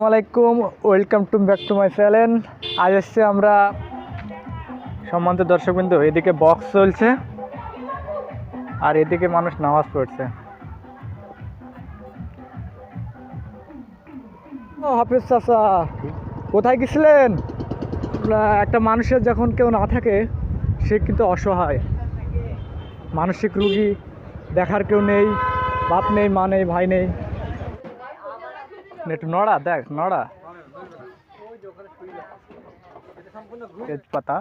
আসসালামাইকুম welcome to back to my channel আজ এসছে আমরা সম্মানিত দর্শকবৃন্দ, এদিকে বক্স চলছে আর এদিকে মানুষ নামাজ পড়ছে। ও হাফিজ চাচা, কোথায় গেছিলেন? একটা মানুষের যখন কেউ না থাকে, সে কিন্তু অসহায়। মানসিক রুগী দেখার কেউ নেই, বাপ নেই, মা নেই, ভাই নেই। একটু নড়া, দেখ, নড়া। তেজপাতা,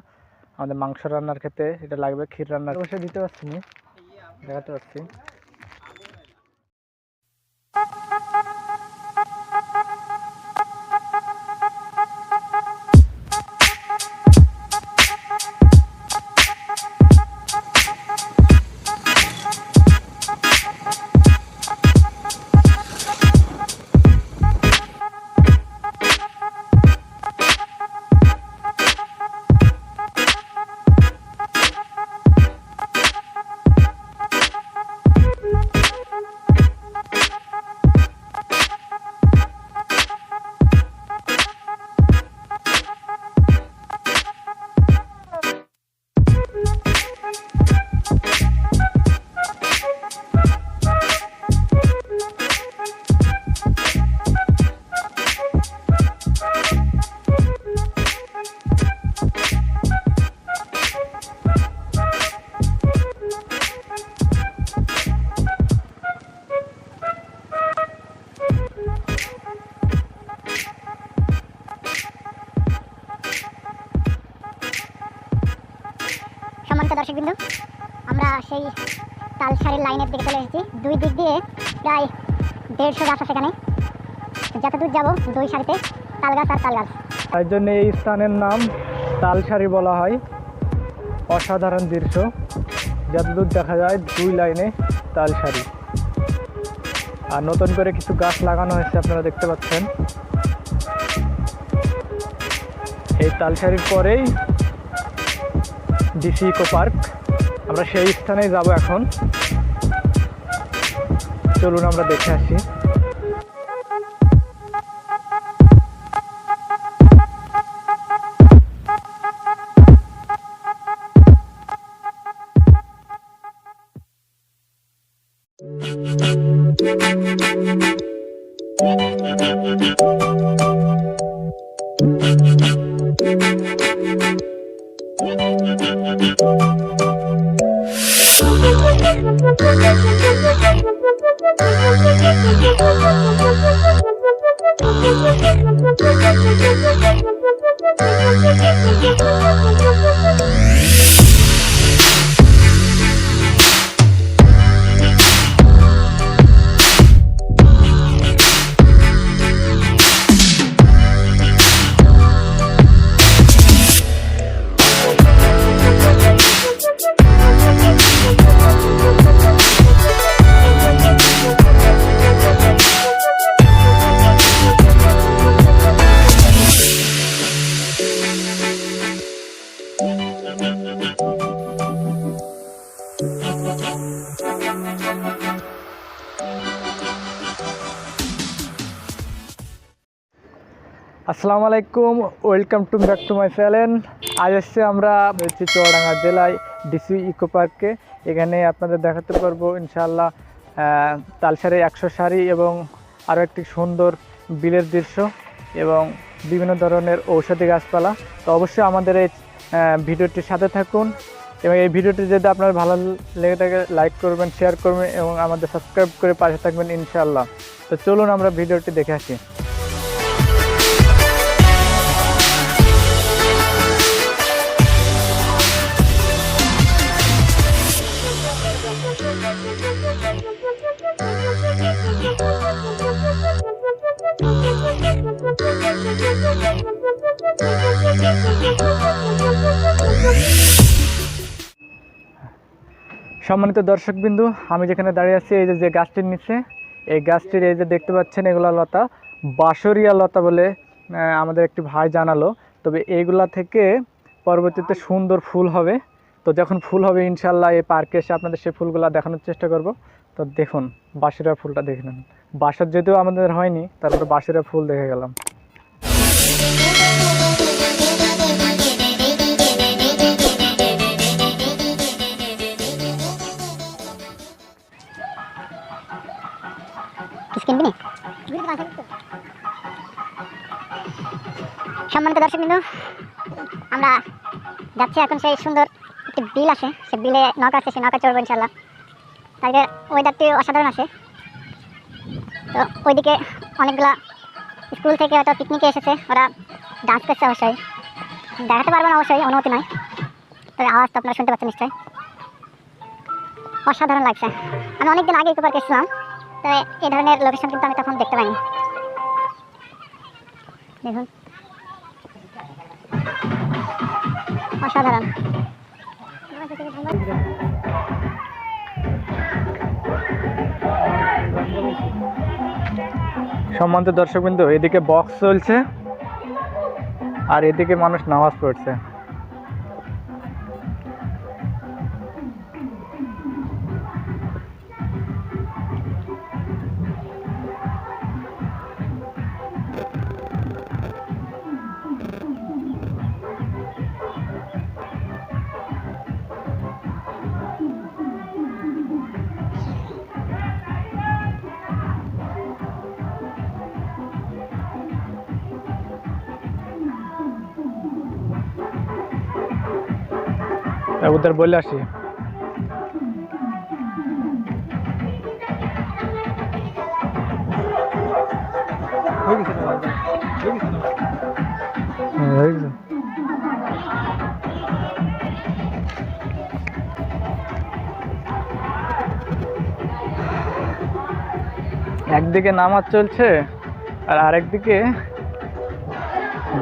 আমাদের মাংস রান্নার ক্ষেত্রে এটা লাগবে, ক্ষীর রান্নার বসে দিতে পারছি দেখাতে পারছি। দর্শকবৃন্দ আমরা সেই তালসারের লাইনের দিকে চলে এসেছি। দুই দিক দিয়ে প্রায় দেড়শো গাছ আছে সেখানে যত দূর যাব দুই সারিতে তাল গাছ আর তাল গাছ তাই জন্য এই স্থানের নাম তালসারি বলা হয়। অসাধারণ দৃশ্য। যতদূর দেখা যায় দুই লাইনে তালসারি আর নতুন করে কিছু গাছ লাগানো হয়েছে, আপনারা দেখতে পাচ্ছেন। এই তালসারির পরেই ডিসি ইকো পার্ক। আমরা সেই স্থানে যাব এখন। চলুন আমরা দেখে আসি। আসসালামু আলাইকুম, welcome to back to my channel. আজ এসছে আমরা হচ্ছে চুয়াডাঙ্গা জেলায় ডিসি ইকো পার্কে। এখানে আপনাদের দেখাতে পারব ইনশাআল্লাহ তালসারি একশো শাড়ি এবং আরও একটি সুন্দর বিলের দৃশ্য এবং বিভিন্ন ধরনের ঔষধি গাছপালা। তো অবশ্যই আমাদের এই ভিডিওটির সাথে থাকুন এবং এই ভিডিওটি যদি আপনার ভালো লেগে থাকে, লাইক করবেন, শেয়ার করবেন এবং আমাদের সাবস্ক্রাইব করে পাশে থাকবেন ইনশাআল্লাহ। তো চলুন আমরা ভিডিওটি দেখে আসি। সম্মানিত দর্শকবিন্দু, আমি যেখানে দাঁড়িয়ে আছি, এই যে যে গাছটির নিচে, এই গাছটির এই যে দেখতে পাচ্ছেন, এগুলা লতা, বাঁশরিয়া লতা বলে আমাদের একটি ভাই জানালো। তবে এইগুলা থেকে পরবর্তীতে সুন্দর ফুল হবে। তো যখন ফুল হবে ইনশাল্লাহ এই পার্কে এসে আপনাদের সেই ফুলগুলা দেখানোর চেষ্টা করব। তো দেখুন, বাঁশরিয়া ফুলটা দেখে নেন। বাঁশের যদিও আমাদের হয়নি, তারপরে বাঁশরিয়া ফুল দেখে গেলাম। সম্মানিত দর্শক বিন্দু, আমরা যাচ্ছি এখন সেই সুন্দর একটি বিল আছে। সে বিলে নৌকা আছে, সেই নৌকা চড়বো ইনশাল্লাহ তাদের ওয়েদারটি অসাধারণ আছে। তো ওইদিকে অনেকগুলা স্কুল থেকে হয়তো পিকনিকে এসেছে, ওরা ডান্স করছে অবশ্যই। দেখাতে পারব না অবশ্যই, অনুমতি নয় তবে আওয়াজ তো আপনারা শুনতে পাচ্ছেন নিশ্চয়ই। অসাধারণ লাগছে। আমি অনেকদিন আগে একবার গেছিলাম। এই ধরনের লোকেশন কিন্তু আমি তখন দেখতে পাইনি। দেখুন। অসাধারণ। সম্মানিত দর্শকবৃন্দ, এদিকে বক্স চলছে আর এদিকে মানুষ নামাজ পড়ছে। তা ওদের বলে আসি। একদিকে নামাজ চলছে আর আরেকদিকে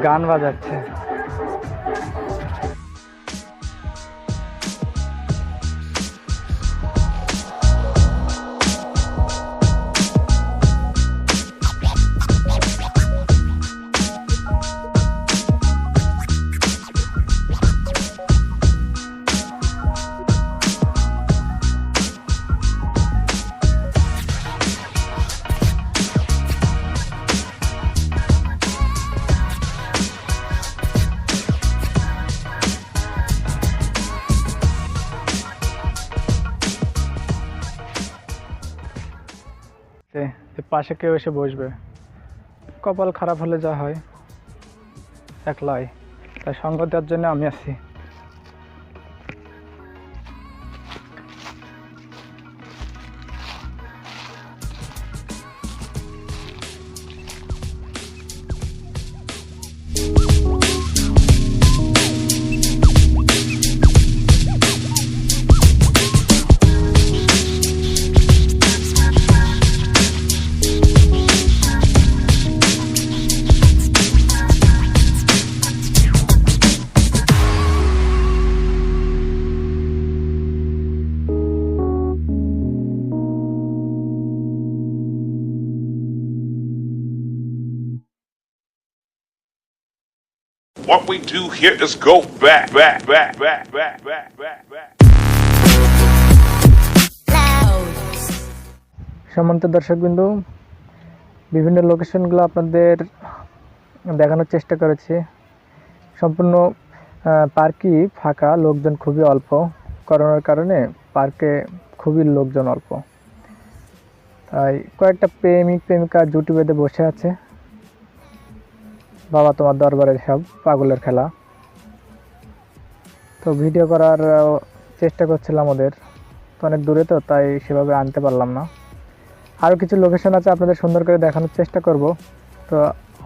গান বাজাচ্ছে পাশে কেউ এসে বসবে। কপাল খারাপ হলে যা হয়, একলাই। তাই সঙ্গ দেওয়ার জন্য আমি আছি। What we do here is go back, back, back, back, back, back, back, back. সম্মানিত দর্শকবিন্দু বিভিন্ন লোকেশনগুলো আপনাদের দেখানোর চেষ্টা করেছি। সম্পূর্ণ পার্কই ফাঁকা লোকজন খুবই অল্প। করোনার কারণে পার্কে খুবই লোকজন অল্প। তাই কয়েকটা প্রেমিক প্রেমিকা জুটি বেঁধে বসে আছে। বাবা তোমার দরবারে সব পাগলের খেলা। তো ভিডিও করার চেষ্টা করছিলাম ওদের। তো অনেক দূরে তো, তাই সেভাবে আনতে পারলাম না। আরও কিছু লোকেশন আছে আপনাদের সুন্দর করে দেখানোর চেষ্টা করব। তো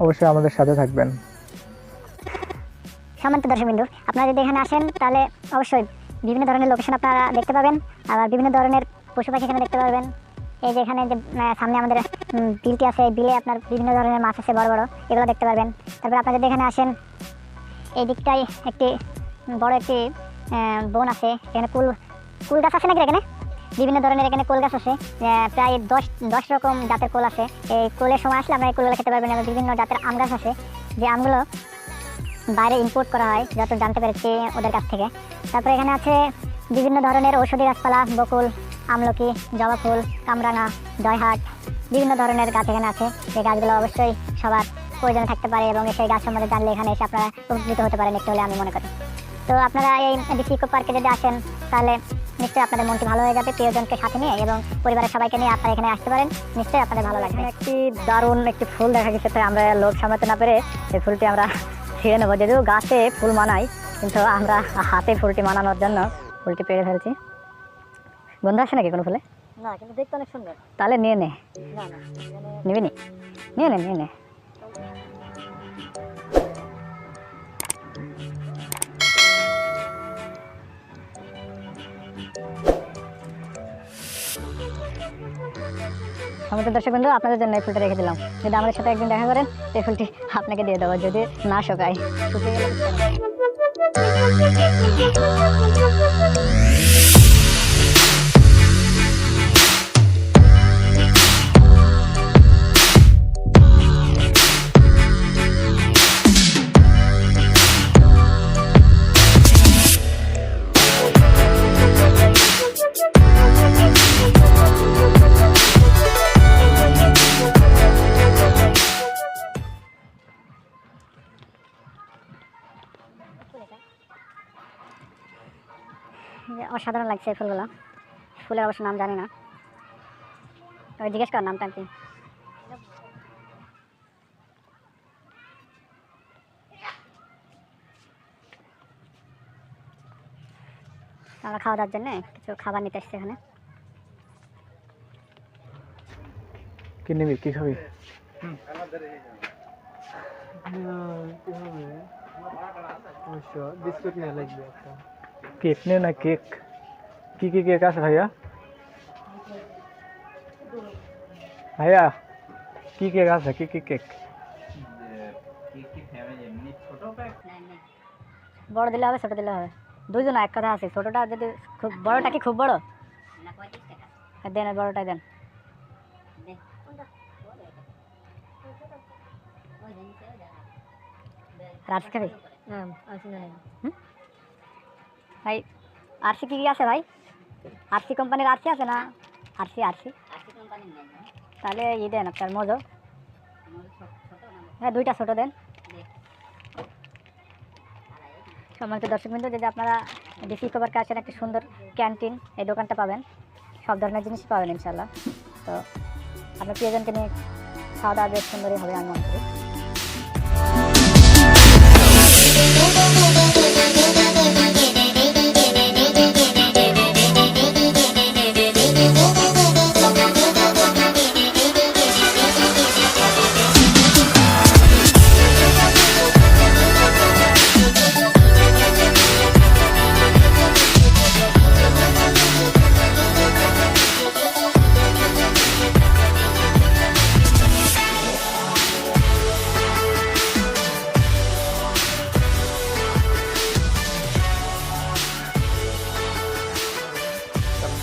অবশ্যই আমাদের সাথে থাকবেন। সম্মানিত দর্শক বিন্দু, আপনারা যদি এখানে আসেন, তাহলে অবশ্যই বিভিন্ন ধরনের লোকেশন আপনারা দেখতে পাবেন। আবার বিভিন্ন ধরনের পশু পাখি এখানে দেখতে পারবেন এই যে এখানে যে সামনে আমাদের বিলটি আছে, এই বিলে আপনার বিভিন্ন ধরনের মাছ আছে, বড় বড়, এগুলো দেখতে পারবেন। তারপর আপনারা যদি এখানে আসেন, এই দিকটাই একটি বড় একটি বন আছে, এখানে কুল কুল গাছ আছে নাকি এখানে? বিভিন্ন ধরনের এখানে কোল গাছ আছে প্রায় দশ দশ রকম জাতের কোল আছে। এই কোলের সময় আসলে আপনারা এই কোলগুলো খেতে পারবেন এবং বিভিন্ন জাতের আম গাছ আছে, যে আমগুলো বাইরে ইম্পোর্ট করা হয়, যত জানতে পেরেছি ওদের কাছ থেকে। তারপরে এখানে আছে বিভিন্ন ধরনের ঔষধি গাছপালা, বকুল আমলকি, জবা ফুল, কামরাঙা দয়হাট বিভিন্ন ধরনের গাছ এখানে আছে। যে গাছগুলো অবশ্যই সবার প্রয়োজনে থাকতে পারে এবং সেই গাছ সম্বন্ধে জানলে এখানে এসে আপনারা উপকৃত হতে পারেন একটু হলে আমি মনে করি। তো আপনারা এই ডিসি ইকো পার্কে যদি আসেন, তাহলে নিশ্চয়ই আপনাদের মনটি ভালো হয়ে যাবে প্রিয়জনকে সাথে নিয়ে এবং পরিবারের সবাইকে নিয়ে আপনারা এখানে আসতে পারেন। নিশ্চয়ই আপনাদের ভালো লাগবে। একটি দারুণ একটি ফুল দেখা গেছে, তাই আমরা লোক সামলাতে না পেরে এই ফুলটি আমরা ছিঁড়ে নেব। যদিও গাছে ফুল মানাই কিন্তু আমরা হাতে ফুলটি মানানোর জন্য ফুলটি পেরে ফেলছি। গন্ধ আসে নাকি কোনো ফুলে? না কিন্তু দেখতে অনেক সুন্দর। তাহলে নিয়ে নে। না না নিবি নি? নিয়ে নে নিয়ে নে। আমাদের দর্শক বন্ধু আপনাদের জন্য এই ফুলটা রেখে দিলাম। যদি আমাদের সাথে একদিন দেখা করেন এই ফুলটি আপনাকে দিয়ে দেবো যদি না শোকায়। শুকিয়ে গেলে অসাধারণ লাগছে এই ফুলগুলো। ফুলের অবশ্য নাম জানি না। তবে জিজ্ঞেস কর নামটা কি। আমরা খাওয়া দাওয়ার জন্য কিছু খাবার নিতে এসছি এখানে। কি নিবি কি খাবি? অবশ্য বিস্কুট নিয়ে লাগবে একটা। কেক নে না কেক? কি কি কেক আছে ভাইয়া ভাইয়া কি কেক আছে কি কি কেক বড় দিলে হবে ছোট দিলে হবে দুইজন এক কথা আছে ছোটটা যদি খুব বড়টা কি খুব বড় হ্যাঁ, দেন আর বড়টাই দেন রাত খাবি হ্যাঁ আছে না ভাই আরসি কি কি আছে ভাই আরসি কোম্পানির আরসি আছে না? RC RC. তাহলে ই দেন আপনার মজো। হ্যাঁ দুইটা ছোট দেন। সম্মানিত দর্শকবৃন্দ, যদি আপনারা ডিসি কভারকে আসেন, একটা সুন্দর ক্যান্টিন এই দোকানটা পাবেন। সব ধরনের জিনিস পাবেন ইনশাল্লাহ তো আপনার প্রিয়জনকে নিয়ে খাওয়া দাওয়া বেশ সুন্দরই হবে, আমি মনে করি।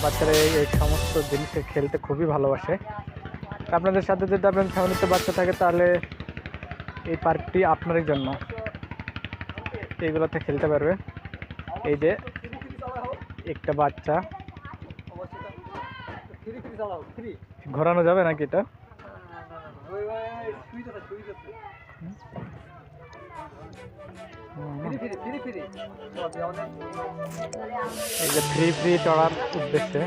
বাচ্চারা এই সমস্ত জিনিসে খেলতে খুবই ভালোবাসে আপনাদের সাথে যদি আপনার ফ্যামিলিতে বাচ্চা থাকে তাহলে এই পার্কটি আপনারই জন্য এইগুলোতে খেলতে পারবে এই যে একটা বাচ্চা ঘোরানো যাবে নাকি এটা ওই ওই সুইচ আছে সুইচ আছে হুম। ফ্রি ফ্রি ফ্রি ফ্রি চল অনেক এই যে ফ্রি ফ্রি চড়ার উদ্দেশ্যে।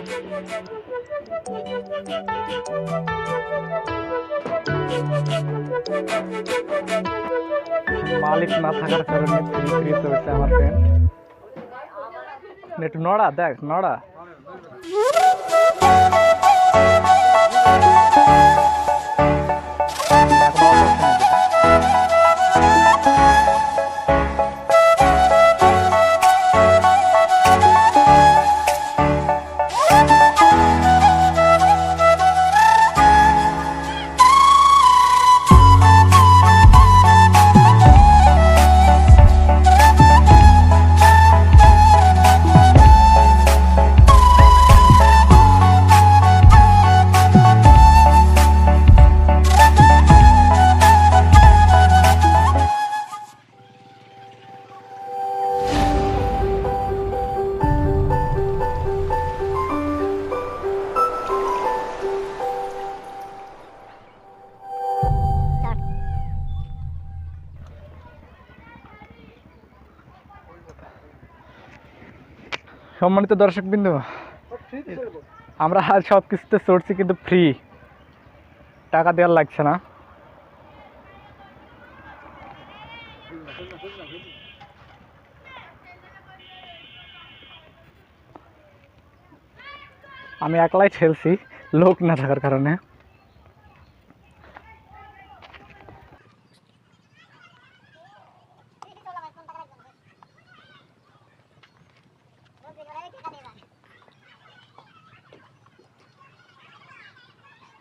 মালিক না থাকার কারণে ফ্রি ফ্রি চলছে আমার ফ্রেন্ড একটু নড়া দেখ নড়া। সম্মানিত দর্শক বিন্দু আমরা হাল সব কিছুতে চড়ছি কিন্তু ফ্রি টাকা দেওয়ার লাগছে না। আমি একলাই ঠেলছি, লোক না থাকার কারণে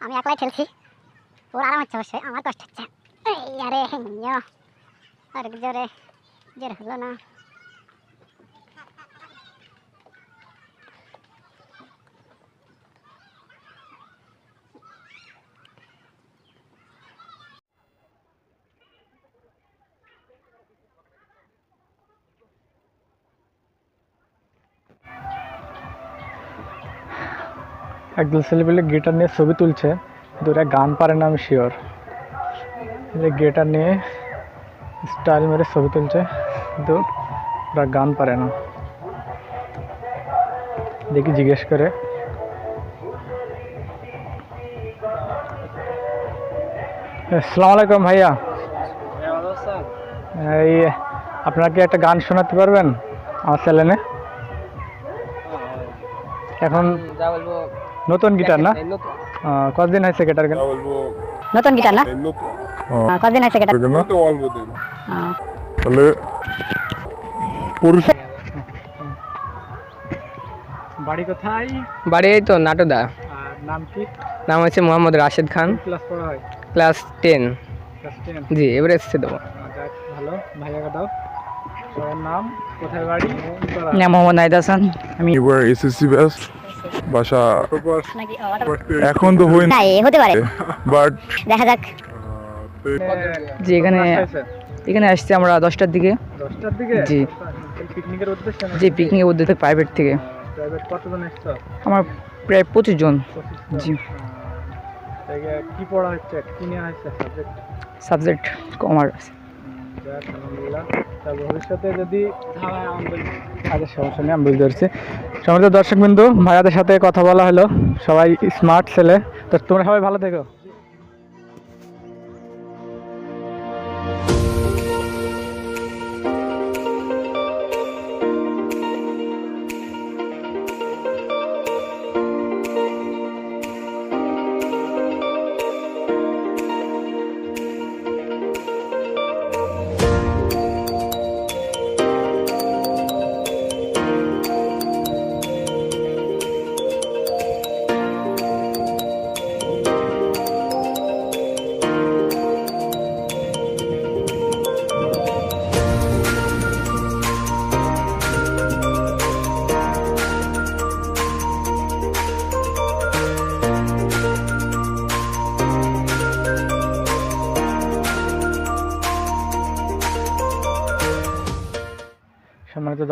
আমি একলাই ঠেলছি হচ্ছে আমার কষ্ট হচ্ছে। আরে আর জোরে জোরে হলো না। একদল ছেলেপেলে গিটার নিয়ে ছবি তুলছে। কিন্তু ওরা গান পারে না, আমি শিওর যে গিটার নিয়ে স্টাইল মেরে ছবি তুলছে কিন্তু ওরা গান পারে না। দেখি জিজ্ঞেস করে। আসসালামু আলাইকুম ভাইয়া। এই আপনারা কি একটা গান শোনাতে পারবেন আমার চ্যানেলে? এখন নতুন গিটার না। কতদিন হয়েছে গিটার কেন নতুন গিটার না কতদিন হয়েছে গিটার দিন। তাহলে পুরুষ বাড়ি কোথায়? বাড়ি এই তো নাটোদা। নাম কি? নাম হচ্ছে মোহাম্মদ রাশেদ খান। ক্লাস পড়া হয়? Class ten. জি এবারে এসছে দেবো। ভালো। ভাইয়াকে দাও। নাম কোথায় বাড়ি? করা? নাম মোহাম্মদ নাহিদ হাসান। আমি এবার এসএসসি ব্যাস বাসা নাকি এখন তো হই না হতে পারে। বাট দেখা যাক। জি এখানে এখানে আসছি আমরা দশটার দিকে। দশটার দিকে? জি। পিকনিকের উদ্দেশ্যে যে পিকনিকের উদ্যোগে প্রাইভেট থেকে। প্রাইভেট কতজন এসছো? আমার প্রায় পঁচিশ জন। জি। কি পড়া হচ্ছে? কি নেওয়া হচ্ছে সাবজেক্ট সাবজেক্ট কমার্স ভবিষ্যতে যদি আচ্ছা সমস্যা আমি বুঝতে পারছি। দর্শক বিন্দু ভাইয়াদের সাথে কথা বলা হলো। সবাই স্মার্ট ছেলে। তো তোমরা সবাই ভালো থেকো।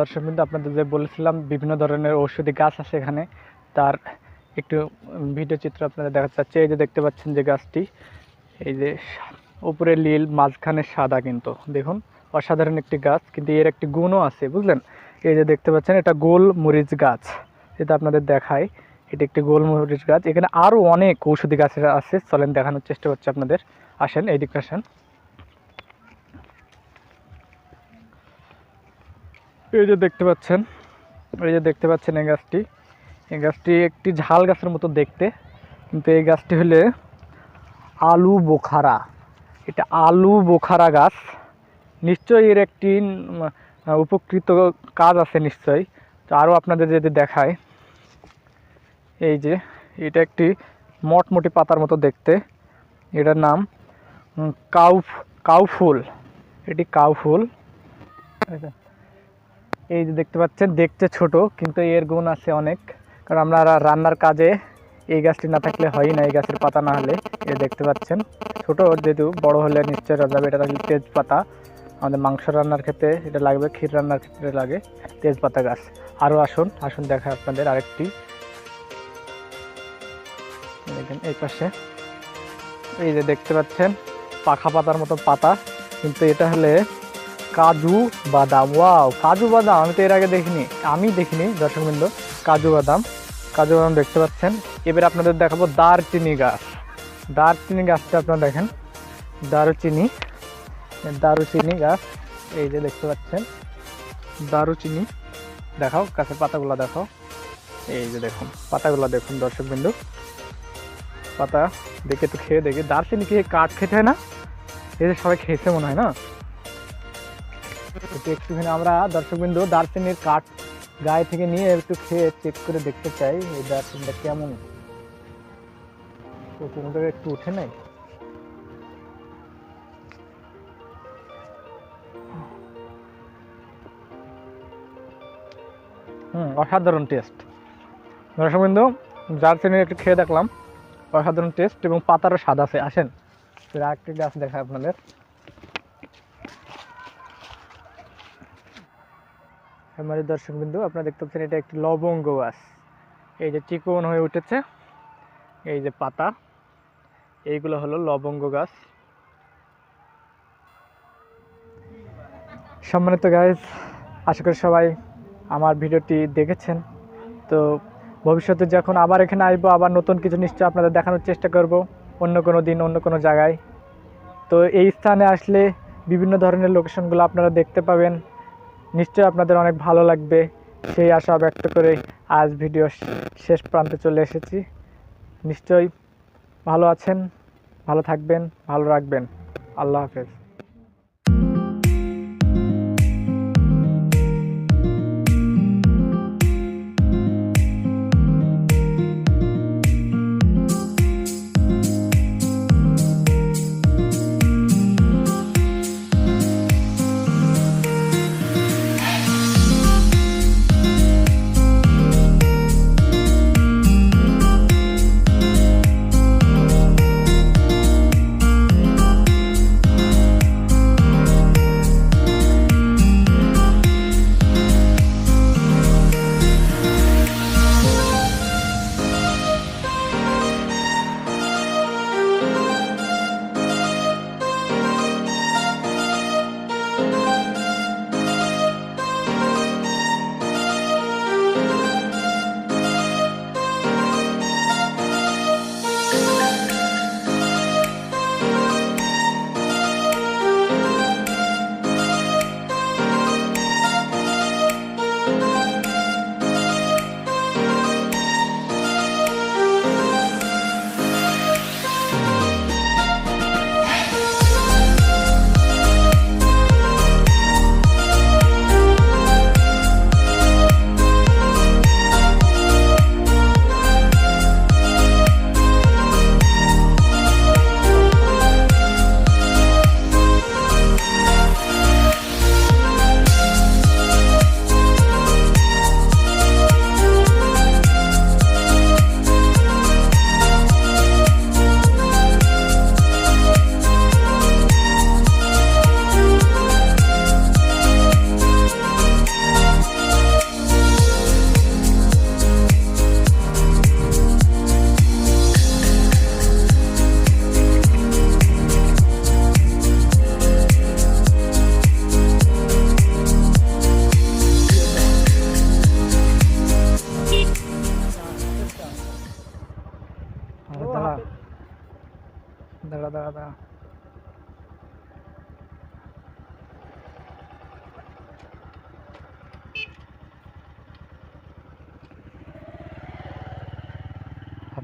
দর্শক বিন্দু, আপনাদের যে বলেছিলাম, বিভিন্ন ধরনের ঔষধি গাছ আছে এখানে। তার একটু ভিডিও চিত্র আপনাদের দেখা যাচ্ছে এই যে দেখতে পাচ্ছেন যে গাছটি, এই যে উপরে নীল, মাঝখানে সাদা কিন্তু। দেখুন, অসাধারণ একটি গাছ, কিন্তু এর একটি গুণও আছে, বুঝলেন? এই যে দেখতে পাচ্ছেন, এটা গোল মরিচ গাছ। যেটা আপনাদের দেখায় এটি একটি গোল মরিচ গাছ। এখানে আরও অনেক ঔষধি গাছ আছে, চলেন দেখানোর চেষ্টা করছি আপনাদের। আসেন, এই দিকটা আসেন। এই যে দেখতে পাচ্ছেন, এই যে দেখতে পাচ্ছেন এই গাছটি। এই গাছটি একটি ঝাল গাছের মতো দেখতে, কিন্তু এই গাছটি হলে আলু বোখারা। এটা আলু বোখারা গাছ। নিশ্চয়ই এর একটি উপকৃত কাজ আছে নিশ্চয়ই। তো আরও আপনাদের যদি দেখায় এই যে এটা একটি মটমটি পাতার মতো দেখতে। এটার নাম কাউ কাউ ফুল এটি কাউ ফুল এই যে- দেখতে পাচ্ছেন, দেখতে ছোট, কিন্তু এর গুণ আছে অনেক। কারণ আমরা রান্নার কাজে এই গাছটি না থাকলে হয় না, এই গাছের পাতা না হলে। এ দেখতে পাচ্ছেন, ছোট যেহেতু, বড় হলে নিশ্চয় রাজাবে এটা থাকলে তেজপাতা। আমাদের মাংস রান্নার ক্ষেত্রে এটা লাগবে, ক্ষীর রান্নার ক্ষেত্রে লাগে তেজপাতা গাছ। আরও আসুন আসুন দেখা আপনাদের আরেকটি। দেখেন, এই পাশে। এই যে দেখতে পাচ্ছেন, পাখা পাতার মতো পাতা। কিন্তু এটা হলে কাজু বাদাম, ওয়াও, কাজু বাদাম, আমি তো এর আগে দেখিনি, আমি দেখিনি, দর্শকবৃন্দ, কাজু বাদাম কাজু বাদাম দেখতে পাচ্ছেন। এবার আপনাদের দেখাবো দারচিনি গাছ। দারচিনি গাছটা আপনারা দেখেন, দারুচিনি দারুচিনি গাছ, এই যে দেখতে পাচ্ছেন, দারুচিনি, দেখাও, গাছের পাতাগুলো দেখাও, এই যে দেখুন, পাতাগুলো দেখুন দর্শকবিন্দু। পাতা দেখে তো খেয়ে দেখি, দারচিনি কি কাঠ খেতে হয় না? এই যে সবাই খেয়েছে মনে হয় না? একটু একটুখানি আমরা দর্শকবিন্দু দারচিনির কাঠ গায়ে থেকে নিয়ে একটু খেয়ে চেক করে দেখতে চাই এই দারচিনিটা কেমন। তো একটু উঠে নাই হুম, অসাধারণ টেস্ট দর্শকবিন্দু দারচিনির একটু খেয়ে দেখলাম। অসাধারণ টেস্ট এবং পাতারও স্বাদ আছে। আসেন, এর আরেকটি গাছ দেখায় আপনাদের। আমার দর্শক বিন্দু আপনারা দেখতে পাচ্ছেন এটা একটি লবঙ্গ গাছ। এই যে চিকন হয়ে উঠেছে, এই যে পাতা, এইগুলো হলো লবঙ্গ গাছ। সম্মানিত গাইজ, আশা করি সবাই আমার ভিডিওটি দেখেছেন। তো ভবিষ্যতে যখন আবার এখানে আসব, আবার নতুন কিছু নিশ্চয় আপনাদের দেখানোর চেষ্টা করব, অন্য কোনো দিন, অন্য কোনো জায়গায়। তো এই স্থানে আসলে বিভিন্ন ধরনের লোকেশনগুলো আপনারা দেখতে পাবেন। নিশ্চয়ই আপনাদের অনেক ভালো লাগবে। সেই আশা ব্যক্ত করে আজ ভিডিও শেষ প্রান্তে চলে এসেছি। নিশ্চয়ই ভালো আছেন, ভালো থাকবেন, ভালো রাখবেন। আল্লাহ হাফেজ।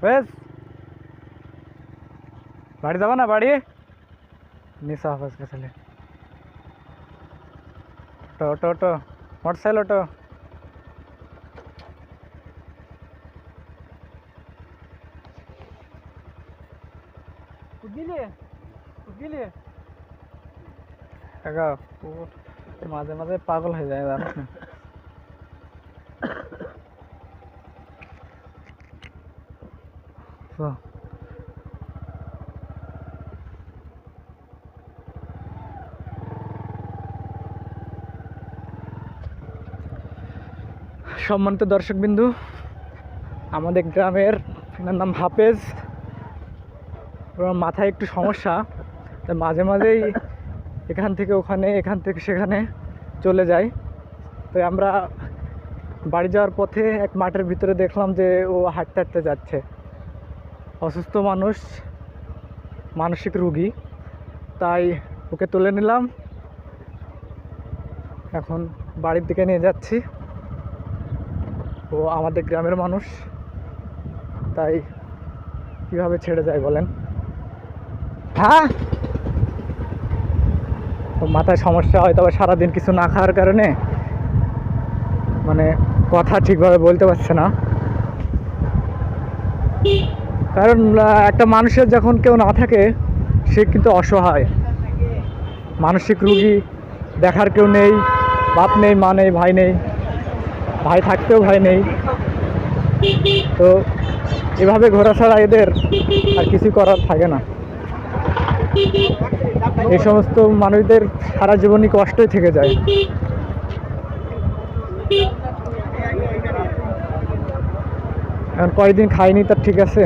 হাফেজ বাড়ি যাবা না বাড়ি নিশা হাফেজকে ছেলে auto auto auto motorcycle auto গিলে গিলে কাকা ও মাঝে মাঝে পাগল হয়ে যায় তো, সম্মানিত দর্শকবিন্দু আমাদের গ্রামের নাম হাফেজ। মাথায় একটু সমস্যা তাই মাঝে মাঝেই এখান থেকে ওখানে এখান থেকে সেখানে চলে যায় তো আমরা বাড়ি যাওয়ার পথে এক মাঠের ভিতরে দেখলাম যে ও হাঁটতে হাঁটতে যাচ্ছে। অসুস্থ মানুষ, মানসিক রুগী। তাই ওকে তুলে নিলাম। এখন বাড়ির দিকে নিয়ে যাচ্ছি। ও আমাদের গ্রামের মানুষ। তাই কীভাবে ছেড়ে যায় বলেন? হ্যাঁ? মাথায় সমস্যা হয় তবে সারাদিন কিছু না খাওয়ার কারণে। মানে কথা ঠিকভাবে বলতে পারছে না। কারণ একটা মানুষের যখন কেউ না থাকে, সে কিন্তু অসহায়। মানসিক রুগী দেখার কেউ নেই, বাপ নেই, মা নেই, ভাই নেই, ভাই থাকতেও ভাই নেই। তো এভাবে ঘোরা ছাড়া এদের আর কিছু করার থাকে না। এই সমস্ত মানুষদের সারা জীবনই কষ্টই থেকে যায়। এখন কয়দিন খাইনি তার ঠিক আছে।